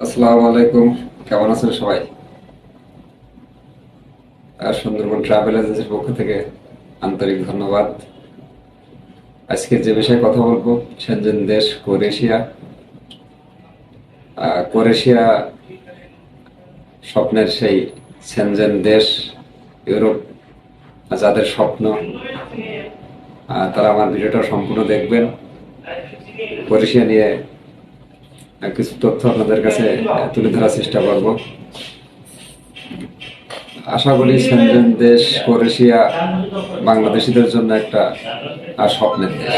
আসসালামু আলাইকুম, কেমন আছেন সবাই? আর সুন্দরবন ট্রাভেল এজেন্সির পক্ষ থেকে আন্তরিক ধন্যবাদ। আজকে যে বিষয়ে কথা বলব দেশ স্বপ্নের সেই সেনজেন দেশ, ইউরোপ। যাদের স্বপ্ন তারা আমার ভিডিওটা সম্পূর্ণ দেখবেন। ক্রোয়েশিয়া নিয়ে কিছু তথ্য আপনাদের কাছে তুলে ধরার চেষ্টা করব। আশা করি সেনজেন দেশ, ক্রোয়েশিয়া, বাংলাদেশিদের জন্য একটা স্বপ্নের দেশ।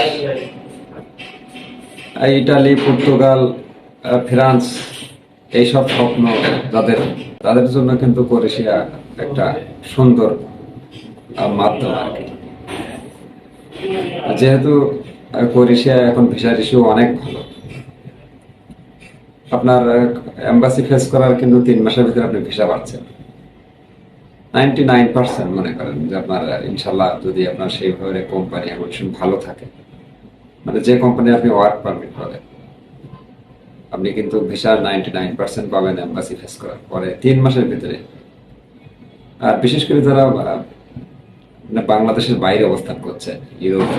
ইটালি, পর্তুগাল ফ্রান্স, এইসব স্বপ্ন যাদের তাদের জন্য কিন্তু ক্রোয়েশিয়া একটা সুন্দর মাধ্যম আর কি। যেহেতু ক্রোয়েশিয়া এখন ভিসার ইস্যু অনেক ভালো। আপনার এম্বাসি ফেস করার কিন্তু তিন মাসের ভিতরে আপনি ভিসা পাচ্ছেন নাইনটি নাইন পার্সেন্ট মনে করেন যে আপনার ইনশাল্লাহ যদি আপনার সেইভাবে কোম্পানি এমন ভালো থাকে। মানে যে কোম্পানি আপনি ওয়ার্ক পারমিট পাবেন আপনি কিন্তু ভিসা নাইনটি নাইন পার্সেন্ট পাবেন এম্বাসি ফেস করার পরে তিন মাসের ভিতরে। আর বিশেষ করে যারা মানে বাংলাদেশের বাইরে অবস্থান করছে, ইউরোপ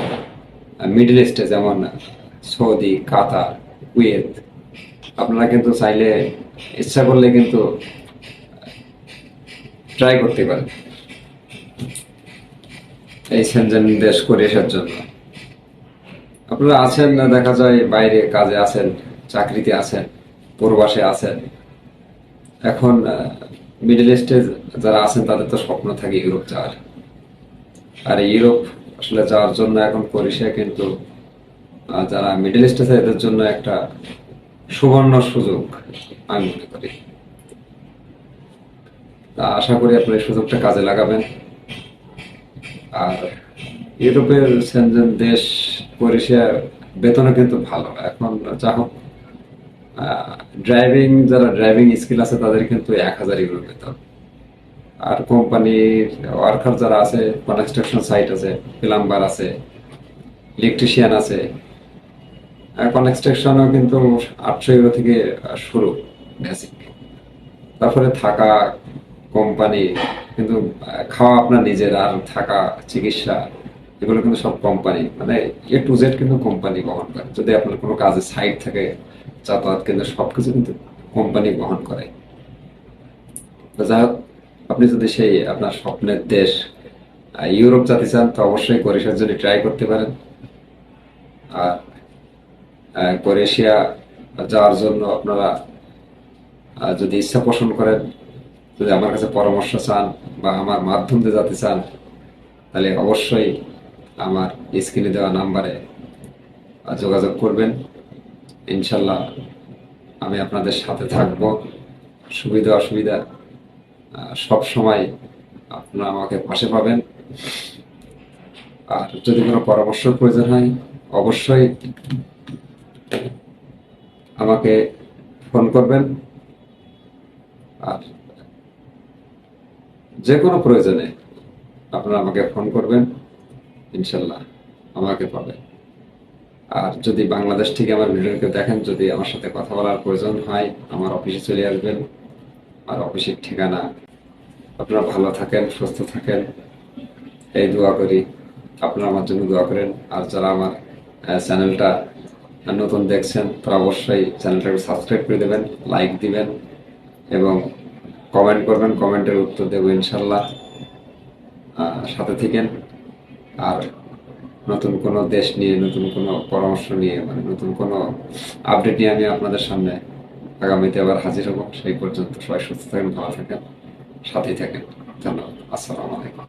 মিডল ইস্টে যেমন, সৌদি, কাতার, কুয়েত আপনারা কিন্তু চাইলে ইচ্ছা করলে কিন্তু ট্রাই করতে পারেন। এই সেনজেন দেশ ক্রোয়েশিয়ার জন্য। আপনারা আছেন না, দেখা যায় বাইরে কাজে আছেন, চাকরিতে আছেন, প্রবাসে আছেন। এখন মিডল ইস্টে যারা আছেন, তাদের তো স্বপ্ন থাকে ইউরোপ যাওয়ার। আর ইউরোপ আসলে যাওয়ার জন্য এখন ক্রোয়েশিয়া কিন্তু যারা মিডল ইস্ট আছে, এদের জন্য একটা সুবর্ণ সুযোগ আমি মনে করি তা আশা করি আপনি এই সুযোগটা কাজে লাগাবেন। আর ইউরোপের সেনজেন দেশ, ক্রোয়েশিয়ার বেতনও কিন্তু ভালো। এখন যা হোক ড্রাইভিং যারা ড্রাইভিং স্কিল আছে, তাদের কিন্তু এক হাজার ইউরো বেতন। আর কোম্পানির ওয়ার্কার যারা আছে কনস্ট্রাকশন সাইট আছে প্লাম্বার আছে ইলেকট্রিশিয়ান আছে কনস্ট্রাকশনও কিন্তু আটশো ইউরো থেকে শুরু বেসিক তারপরে থাকা কোম্পানি কিন্তু খাওয়া আপনার নিজের আর থাকা চিকিৎসা, এগুলো কিন্তু সব কোম্পানি মানে এ টু জেড কিন্তু কোম্পানি বহন করে। যদি আপনার কোনো কাজে সাইট থাকে, যাতায়াত কিন্তু সবকিছু কিন্তু কোম্পানি বহন করে। যাই হোক, আপনি যদি সেই আপনার স্বপ্নের দেশ ইউরোপ যেতে চান, তো অবশ্যই ক্রোয়েশিয়ার জন্য ট্রাই করতে পারেন। আর ক্রোয়েশিয়া যাওয়ার জন্য আপনারা যদি ইচ্ছা পোষণ করেন, যদি আমার কাছে পরামর্শ চান বা আমার মাধ্যম দিয়ে যেতে চান, তাহলে অবশ্যই আমার স্ক্রিনে দেওয়া নাম্বারে যোগাযোগ করবেন। ইনশাল্লাহ আমি আপনাদের সাথে থাকব। সুবিধা অসুবিধা সব সময় আপনারা আমাকে পাশে পাবেন। আর যদি কোনো পরামর্শ প্রয়োজন হয়, অবশ্যই আমাকে ফোন করবেন। আর যে কোনো প্রয়োজনে আপনারা আমাকে ফোন করবেন, ইনশাল্লাহ আমাকে পাবেন। আর যদি বাংলাদেশ থেকে আমার ভিডিওকে দেখেন, যদি আমার সাথে কথা বলার প্রয়োজন হয়, আমার অফিসে চলে আসবেন। আর অফিসের ঠিকানা, আপনারা ভালো থাকেন, সুস্থ থাকেন। এই দোয়া করি, আপনারা আমার জন্য দোয়া করেন। আর যারা আমার চ্যানেলটা নতুন দেখছেন, তারা অবশ্যই চ্যানেলটাকে সাবস্ক্রাইব করে দেবেন লাইক দিবেন এবং কমেন্ট করবেন কমেন্টের উত্তর দেবো ইনশাল্লাহ। সাথে থেকেন। আর নতুন কোনো দেশ নিয়ে, নতুন কোনো পরামর্শ নিয়ে মানে নতুন কোনো আপডেট নিয়ে আমি আপনাদের সামনে আগামীতে আবার হাজির হব। সেই পর্যন্ত সবাই সুস্থ থাকেন, ভালো থাকেন, সাথেই থাকেন। ধন্যবাদ। আসসালামু আলাইকুম।